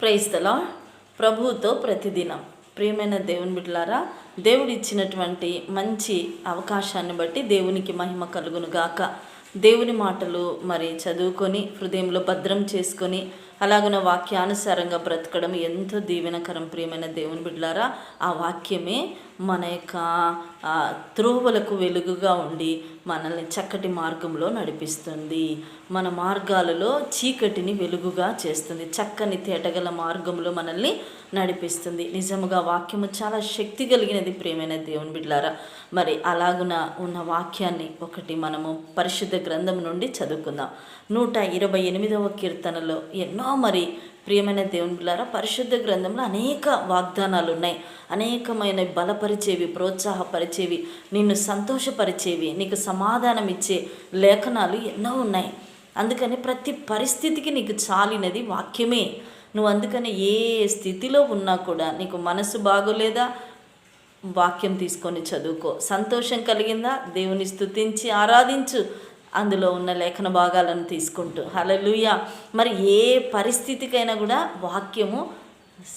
క్రైస్తల ప్రభువుతో ప్రతిదినం. ప్రియమైన దేవుని బిడ్డలారా దేవుడు ఇచ్చినటువంటి మంచి అవకాశాన్ని బట్టి దేవునికి మహిమ కలుగును గాక. దేవుని మాటలు మరి చదువుకొని హృదయంలో భద్రం చేసుకొని అలాగున వాక్యానుసారంగా బ్రతకడం ఎంతో దీవెనకరం ప్రియమైన దేవుని బిడ్డలారా. ఆ వాక్యమే మన యొక్క త్రోవలకు వెలుగుగా ఉండి మనల్ని చక్కటి మార్గంలో నడిపిస్తుంది. మన మార్గాలలో చీకటిని వెలుగుగా చేస్తుంది. చక్కని తేటగల మార్గంలో మనల్ని నడిపిస్తుంది. నిజముగా వాక్యము చాలా శక్తి కలిగినది. ప్రేమైన దేవుని బిడ్లారా మరి అలాగున ఉన్న వాక్యాన్ని ఒకటి మనము పరిశుద్ధ గ్రంథం నుండి చదువుకుందాం. నూట ఇరవై ఎనిమిదవ కీర్తనలో ఎన్నో మరి ప్రియమైన దేవుని బిళ్ళారా పరిశుద్ధ గ్రంథంలో అనేక వాగ్దానాలు ఉన్నాయి అనేకమైన బలపరిచేవి ప్రోత్సాహపరిచేవి నిన్ను సంతోషపరిచేవి నీకు సమాధానం ఇచ్చే లేఖనాలు ఎన్నో ఉన్నాయి. అందుకని ప్రతి పరిస్థితికి నీకు చాలినది వాక్యమే. నువ్వు అందుకని ఏ స్థితిలో ఉన్నా కూడా నీకు మనసు బాగోలేదా? వాక్యం తీసుకొని చదువుకో. సంతోషం కలిగిందా? దేవుని స్తుతించి ఆరాధించు. అందులో ఉన్న లేఖన భాగాలను తీసుకుంటూ. హలలుయ మరి ఏ పరిస్థితికైనా కూడా వాక్యము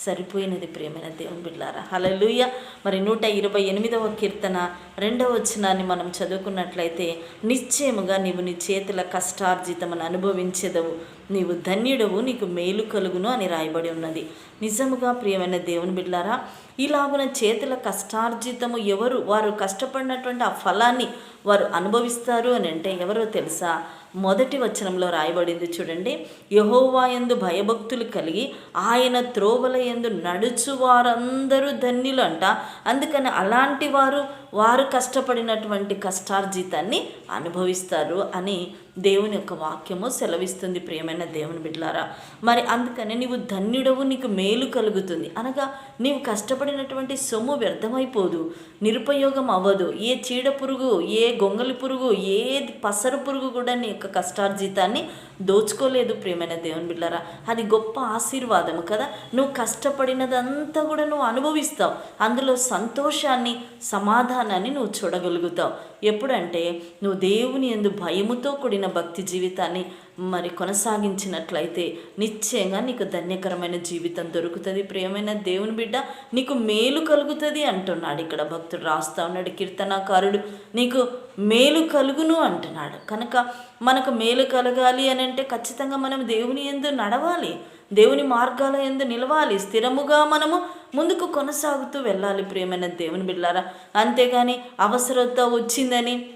సరిపోయినది ప్రియమైన దేవుని బిడ్డారా హలలుయ మరి నూట ఇరవై ఎనిమిదవ కీర్తన రెండవ వచనాన్ని మనం చదువుకున్నట్లయితే నిశ్చయముగా నీవు నీ చేతుల కష్టార్జితమని అనుభవించేదవు. నీవు ధన్యుడవు నీకు మేలు కలుగును అని రాయబడి ఉన్నది. నిజముగా ప్రియమైన దేవుని బిడ్డారా ఇలాగున చేతుల కష్టార్జితము ఎవరు? వారు కష్టపడినటువంటి ఆ ఫలాన్ని వారు అనుభవిస్తారు అని అంటే ఎవరో తెలుసా? మొదటి వచనంలో రాయబడింది చూడండి. యహోవాయందు భయభక్తులు కలిగి ఆయన త్రోవల యందు నడుచు వారందరూ ధన్యులు అంట అందుకని అలాంటి వారు వారు కష్టపడినటువంటి కష్టార్జితాన్ని అనుభవిస్తారు అని దేవుని యొక్క వాక్యము సెలవిస్తుంది ప్రియమైన దేవుని బిడ్డలారా మరి అందుకని నీవు ధన్యుడవు నీకు మేలు కలుగుతుంది. అనగా నీవు కష్టపడినటువంటి సొమ్ము వ్యర్థమైపోదు నిరుపయోగం అవ్వదు. ఏ చీడ పురుగు ఏ గొంగలి పురుగు ఏ పసరు పురుగు కూడా నీ యొక్క కష్టార్జితాన్ని దోచుకోలేదు ప్రేమైన దేవుని బిడ్డలారా. అది గొప్ప ఆశీర్వాదము కదా. నువ్వు కష్టపడినదంతా కూడా నువ్వు అనుభవిస్తావు. అందులో సంతోషాన్ని సమాధానాన్ని నువ్వు చూడగలుగుతావు. ఎప్పుడంటే నువ్వు దేవుని ఎందు భయముతో కూడిన భక్తి జీవితాన్ని మరి కొనసాగించినట్లయితే నిశ్చయంగా నీకు ధన్యకరమైన జీవితం దొరుకుతుంది. ప్రియమైన దేవుని బిడ్డ నీకు మేలు కలుగుతుంది అంటున్నాడు. ఇక్కడ భక్తుడు రాస్తా ఉన్నాడు కీర్తనాకారుడు. నీకు మేలు కలుగును అంటున్నాడు. కనుక మనకు మేలు కలగాలి అని అంటే ఖచ్చితంగా మనం దేవుని ఎందు నడవాలి. దేవుని మార్గాల ఎందు నిలవాలి. స్థిరముగా మనము ముందుకు కొనసాగుతూ వెళ్ళాలి. ప్రియమైన దేవుని బిడ్డారా అంతేగాని అవసరత వచ్చిందని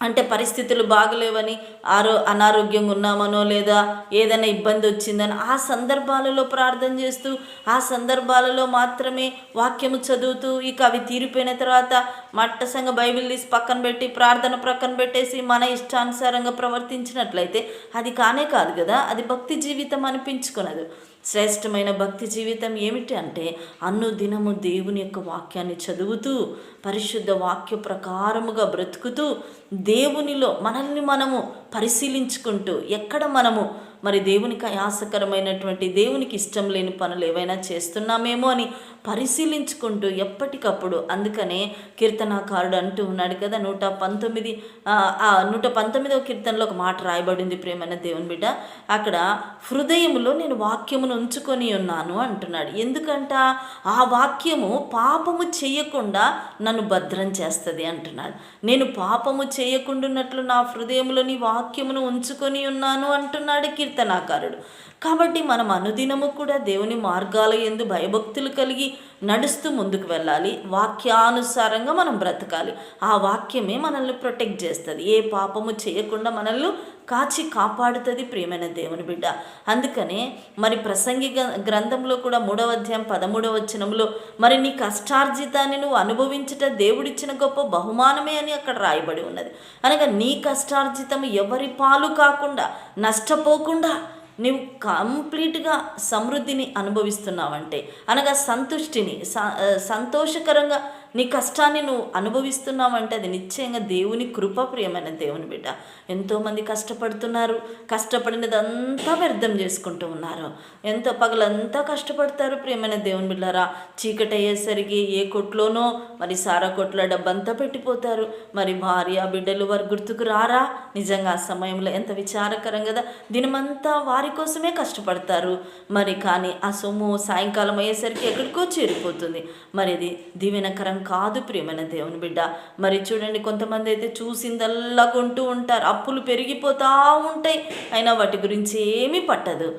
అంటే పరిస్థితులు బాగలేవని ఆరో అనారోగ్యంగా ఉన్నామనో లేదా ఏదైనా ఇబ్బంది వచ్చిందని ఆ సందర్భాలలో ప్రార్థన చేస్తూ ఆ సందర్భాలలో మాత్రమే వాక్యము చదువుతూ ఇక అవి తీరిపోయిన తర్వాత మట్టసంగా బైబిల్ తీసి పక్కన పెట్టి ప్రార్థన ప్రక్కన పెట్టేసి మన ఇష్టానుసారంగా ప్రవర్తించినట్లయితే అది కానే కాదు కదా. అది భక్తి జీవితం అనిపించుకున్నది శ్రేష్టమైన భక్తి జీవితం ఏమిటి అంటే అన్నుదినము దేవుని యొక్క వాక్యాన్ని చదువుతూ పరిశుద్ధ వాక్య ప్రకారముగా బ్రతుకుతూ దేవునిలో మనల్ని మనము పరిశీలించుకుంటూ ఎక్కడ మనము మరి దేవునికి ఆయాసకరమైనటువంటి దేవునికి ఇష్టం లేని పనులు ఏవైనా చేస్తున్నామేమో అని పరిశీలించుకుంటూ ఎప్పటికప్పుడు అందుకనే కీర్తనాకారుడు అంటూ ఉన్నాడు కదా నూట పంతొమ్మిది ఆ, నూట పంతొమ్మిదవ కీర్తనలో ఒక మాట రాయబడింది ప్రేమైన దేవుని బిడ్డ. అక్కడ హృదయములో నేను వాక్యమును ఉంచుకొని ఉన్నాను అంటున్నాడు. ఎందుకంట? ఆ వాక్యము పాపము చేయకుండా నన్ను భద్రం చేస్తుంది అంటున్నాడు. నేను పాపము చేయకుండాన్నట్లు నా హృదయంలో నీ వాక్యమును ఉంచుకొని ఉన్నాను అంటున్నాడు కీర్తనాకారుడు. కాబట్టి మనం అనుదినము కూడా దేవుని మార్గాల ఎందు భయభక్తులు కలిగి నడుస్తూ ముందుకు వెళ్ళాలి. వాక్యానుసారంగా మనం బ్రతకాలి. ఆ వాక్యమే మనల్ని ప్రొటెక్ట్ చేస్తుంది. ఏ పాపము చేయకుండా మనల్ని కాచి కాపాడుతుంది ప్రియమైన దేవుని బిడ్డ. అందుకనే మరి ప్రసంగి గ్రంథంలో కూడా మూడవ అధ్యాయం పదమూడవ వచనంలో మరి నీ కష్టార్జితాన్ని నువ్వు అనుభవించట దేవుడిచ్చిన గొప్ప బహుమానమే అని అక్కడ రాయబడి ఉన్నది. అనగా నీ కష్టార్జితం ఎవరి పాలు కాకుండా నష్టపోకుండా నీవు కంప్లీట్గా సమృద్ధిని అనుభవిస్తున్నావంటే అనగా సంతుష్టిని స- సంతోషకరంగా నీ కష్టాన్ని నువ్వు అనుభవిస్తున్నావంటే అది నిశ్చయంగా దేవుని కృప ప్రియమైన దేవుని బిడ్డ. ఎంతోమంది కష్టపడుతున్నారు. కష్టపడినదంతా వ్యర్థం చేసుకుంటూ ఉన్నారు. ఎంతో పగలంతా కష్టపడతారు ప్రియమైన దేవుని బిడ్డారా చీకటి అయ్యేసరికి ఏ కొట్లోనో మరి సారా కొట్ల డబ్బంతా పెట్టిపోతారు. మరి భార్య బిడ్డలు వారు గుర్తుకు రారా? నిజంగా ఆ సమయంలో ఎంత విచారకరం కదా. దినమంతా వారి కోసమే కష్టపడతారు. మరి కానీ ఆ సొమ్ము సాయంకాలం అయ్యేసరికి ఎక్కడికో చేరిపోతుంది. మరి ఇది దీవెనకరం కాదు ప్రియమైన దేవుని బిడ్డ. మరి చూడండి కొంతమంది అయితే చూసిందల్లా కొంటూ ఉంటారు. అప్పులు పెరిగిపోతూ ఉంటాయి. అయినా వాటి గురించి ఏమీ పట్టదు.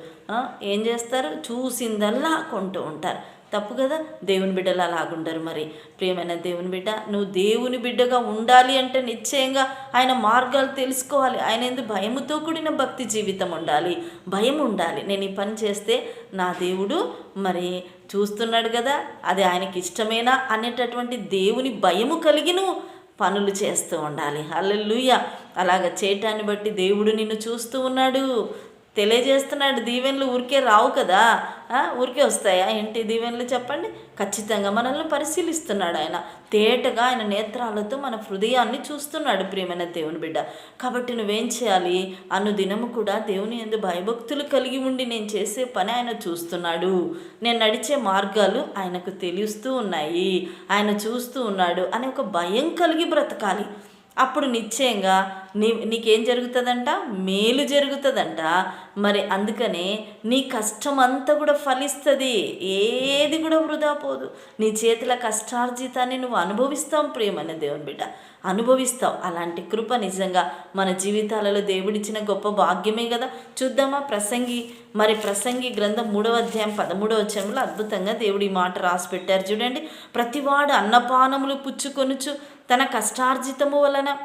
ఏం చేస్తారు? చూసిందల్లా కొంటూ ఉంటారు. తప్పు కదా? దేవుని బిడ్డలు అలాగుండరు మరి. ప్రియమైన దేవుని బిడ్డ నువ్వు దేవుని బిడ్డగా ఉండాలి అంటే నిశ్చయంగా ఆయన మార్గాలు తెలుసుకోవాలి. ఆయన ఎందుకు భయముతో కూడిన భక్తి జీవితం ఉండాలి. భయం ఉండాలి. నేను ఈ పని చేస్తే నా దేవుడు మరి చూస్తున్నాడు కదా? అది ఆయనకి ఇష్టమేనా? అనేటటువంటి దేవుని భయము కలిగి నువ్వు పనులు చేస్తూ ఉండాలి. హల్లెలూయా. అలాగ చేయటాన్ని బట్టి దేవుడు నిన్ను చూస్తూ ఉన్నాడు. తెలియజేస్తున్నాడు దీవెనలు ఊరికే రావు కదా? ఊరికే వస్తాయా? ఏంటి దీవెనలు చెప్పండి? ఖచ్చితంగా మనల్ని పరిశీలిస్తున్నాడు ఆయన. తేటగా ఆయన నేత్రాలతో మన హృదయాన్ని చూస్తున్నాడు ప్రియమైన దేవుని బిడ్డ. కాబట్టి నువ్వేం చేయాలి? అనుదినము కూడా దేవుని ఎందు భయభక్తులు కలిగి ఉండి నేను చేసే పని ఆయన చూస్తున్నాడు. నేను నడిచే మార్గాలు ఆయనకు తెలుస్తూ ఉన్నాయి. ఆయన చూస్తూ ఉన్నాడు అనే ఒక భయం కలిగి బ్రతకాలి. అప్పుడు నిశ్చయంగా నీ నీకేం జరుగుతుందంట? మేలు జరుగుతుందంట. మరి అందుకనే నీ కష్టం అంతా కూడా ఫలిస్తుంది. ఏది కూడా వృధా పోదు. నీ చేతుల కష్టార్జితాన్ని నువ్వు అనుభవిస్తావు ప్రేమనే దేవుని బిడ్డ. అనుభవిస్తావు. అలాంటి కృప నిజంగా మన జీవితాలలో దేవుడిచ్చిన గొప్ప భాగ్యమే కదా. చూద్దామా ప్రసంగి మరి ప్రసంగి గ్రంథం మూడవ అధ్యాయం పదమూడవ వచనంలో అద్భుతంగా దేవుడి మాట రాసి పెట్టారు. చూడండి ప్రతివాడు అన్నపానములు పుచ్చుకొనుచు తన కష్టార్జితము వలన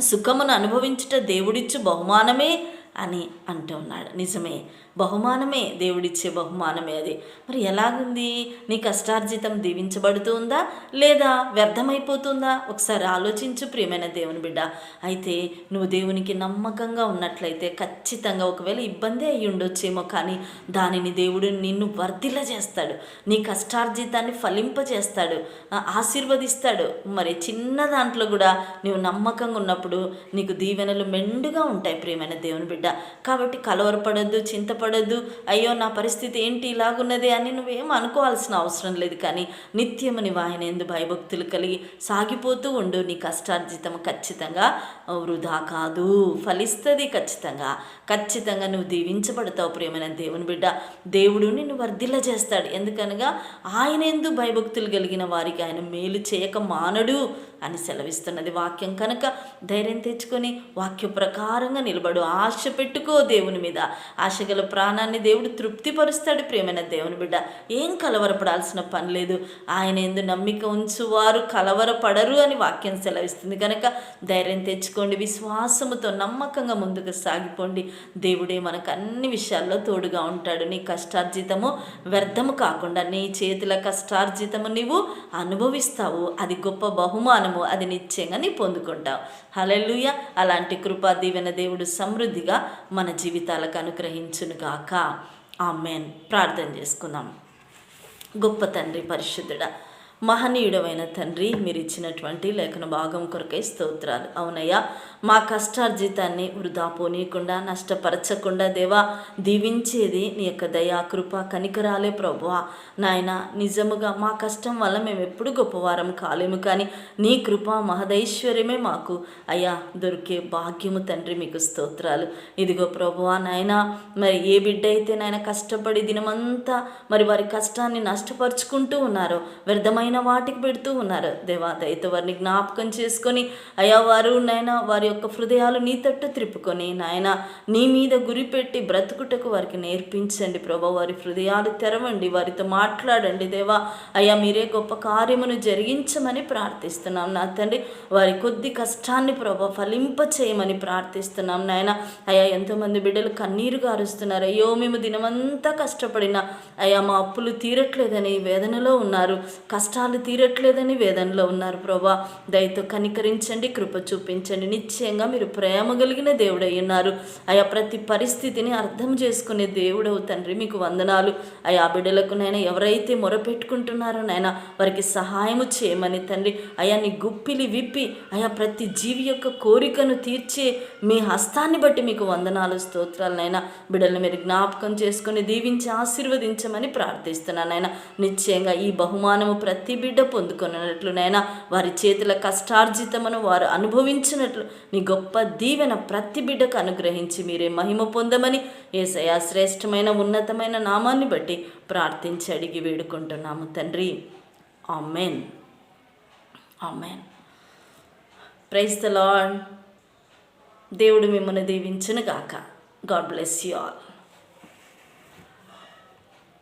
సుఖమును అనుభవించుట దేవుడిచ్చు బహుమానమే అని అంటున్నాడు నిజమే. బహుమానమే దేవుడిచ్చే బహుమానమే అది. మరి ఎలాగుంది? నీ కష్టార్జితం దీవించబడుతుందా? లేదా వ్యర్థమైపోతుందా? ఒకసారి ఆలోచించు ప్రియమైన దేవుని బిడ్డ. అయితే నువ్వు దేవునికి నమ్మకంగా ఉన్నట్లయితే ఖచ్చితంగా ఒకవేళ ఇబ్బంది అయ్యి ఉండొచ్చేమో కానీ దానిని దేవుడు నిన్ను వర్ధిల చేస్తాడు. నీ కష్టార్జితాన్ని ఫలింపజేస్తాడు ఆశీర్వదిస్తాడు. మరి చిన్న దాంట్లో కూడా నువ్వు నమ్మకంగా ఉన్నప్పుడు నీకు దీవెనలు మెండుగా ఉంటాయి ప్రియమైన దేవుని బిడ్డ. కాబట్టి కలవరపడద్దు చింతపడద్దు అయ్యో నా పరిస్థితి ఏంటి? ఇలాగున్నది అని నువ్వేం అనుకోవాల్సిన అవసరం లేదు కానీ నిత్యము నీవు ఆయన ఎందు భయభక్తులు కలిగి సాగిపోతూ ఉండు. నీ కష్టార్జితం ఖచ్చితంగా వృధా కాదు. ఫలిస్తుంది ఖచ్చితంగా. ఖచ్చితంగా నువ్వు దీవించబడతావు ప్రేమైన దేవుని బిడ్డ. దేవుడు నిన్ను వర్ధిల్ల చేస్తాడు ఎందుకనగా ఆయన ఎందు భయభక్తులు కలిగిన వారికి ఆయన మేలు చేయక మానడు. అని సెలవిస్తున్నది వాక్యం. కనుక ధైర్యం తెచ్చుకొని వాక్య ప్రకారంగా నిలబడు. ఆశ పెట్టుకో దేవుని మీద. ఆశగల ప్రాణాన్ని దేవుడు తృప్తిపరుస్తాడు ప్రేమైన దేవుని బిడ్డ. ఏం కలవరపడాల్సిన పని లేదు. ఆయన ఎందు నమ్మిక ఉంచువారు కలవరపడరు అని వాక్యం సెలవిస్తుంది. కనుక ధైర్యం తెచ్చుకోండి. విశ్వాసముతో నమ్మకంగా ముందుకు సాగిపోండి. దేవుడే మనకు అన్ని విషయాల్లో తోడుగా ఉంటాడు. నీ కష్టార్జితము వ్యర్థము కాకుండా నీ చేతుల కష్టార్జితము నీవు అనుభవిస్తావు. అది గొప్ప బహుమానము అది నిత్యంగా నీ పొందుకుంటావు హలెలుయ అలాంటి కృపా దీవెన దేవుడు సమృద్ధిగా మన జీవితాలకు అనుగ్రహించునుగాక ఆమెన్. ప్రార్థన చేసుకుందాం. గొప్ప తండ్రి పరిశుద్ధుడా మహనీయుడమైన తండ్రి మీరు ఇచ్చినటువంటి లేఖన భాగం కొరకై స్తోత్రాలు. అవునయ్యా మా కష్టార్జితాన్ని వృధా పోనీయకుండా నష్టపరచకుండా దేవా దీవించేది నీ యొక్క దయా కృప కనికరాలే ప్రభువా. నాయన నిజముగా మా కష్టం వల్ల మేము ఎప్పుడు గొప్పవారం కాలేము కానీ నీ కృప మహదైశ్వర్యమే మాకు. అయ్యా దొరికే భాగ్యము తండ్రి మీకు స్తోత్రాలు. ఇదిగో ప్రభువా నాయన మరి ఏ బిడ్డ అయితే నాయన కష్టపడి దినమంతా మరి వారి కష్టాన్ని నష్టపరుచుకుంటూ ఉన్నారో వ్యర్థమైన వాటికి పెడుతూ ఉన్నారు. దేవా దయతో వారిని జ్ఞాపకం చేసుకొని అయ్యా వారు నాయన వారి యొక్క హృదయాలు నీ తట్టు త్రిప్పుకొని నాయన నీ మీద గురిపెట్టి బ్రతుకుటకు వారికి నేర్పించండి. ప్రభా వారి హృదయాలు తెరవండి వారితో మాట్లాడండి. దేవా అయ్యా మీరే గొప్ప కార్యమును జరిగించమని ప్రార్థిస్తున్నాం. నా తండ్రి వారి కొద్ది కష్టాన్ని ప్రభా ఫలింప చేయమని ప్రార్థిస్తున్నాం. నాయన అయ్యా ఎంతోమంది బిడ్డలు కన్నీరు గారుస్తున్నారు. అయ్యో మేము దినమంతా కష్టపడినా అయ్యా మా అప్పులు తీరట్లేదని వేదనలో ఉన్నారు. కష్ట కష్టాలు తీరట్లేదని వేదనలో ఉన్నారు ప్రభా. దయతో కనికరించండి కృప చూపించండి. నిశ్చయంగా మీరు ప్రేమ కలిగిన దేవుడై ఉన్నారు. ప్రతి పరిస్థితిని అర్థం చేసుకునే దేవుడవు తండ్రి మీకు వందనాలు. ఆయా బిడ్డలకు నైనా ఎవరైతే మొరపెట్టుకుంటున్నారో నాయన వారికి సహాయము చేయమని తండ్రి. అయా నీ గుప్పిలి విప్పి అయా ప్రతి జీవి యొక్క కోరికను తీర్చే మీ హస్తాన్ని బట్టి మీకు వందనాలు స్తోత్రాలనైనా బిడ్డలను మీరు జ్ఞాపకం చేసుకుని దీవించి ఆశీర్వదించమని ప్రార్థిస్తున్నాను నాయన నిశ్చయంగా ఈ బహుమానము ప్రతి ప్రతి బిడ్డ పొందుకున్నట్లు నైనా వారి చేతుల కష్టార్జితమును వారు అనుభవించినట్లు నీ గొప్ప దీవెన ప్రతి బిడ్డకు అనుగ్రహించి మీరే మహిమ పొందమని ఏసయా శ్రేష్టమైన ఉన్నతమైన నామాన్ని బట్టి ప్రార్థించి అడిగి వేడుకుంటున్నాము తండ్రి. ఆమెన్. ఆమెన్. ప్రైజ్ ద దేవుడు మిమ్మల్ని దీవించును గాక గాడ్ బ్లెస్ యూ ఆల్.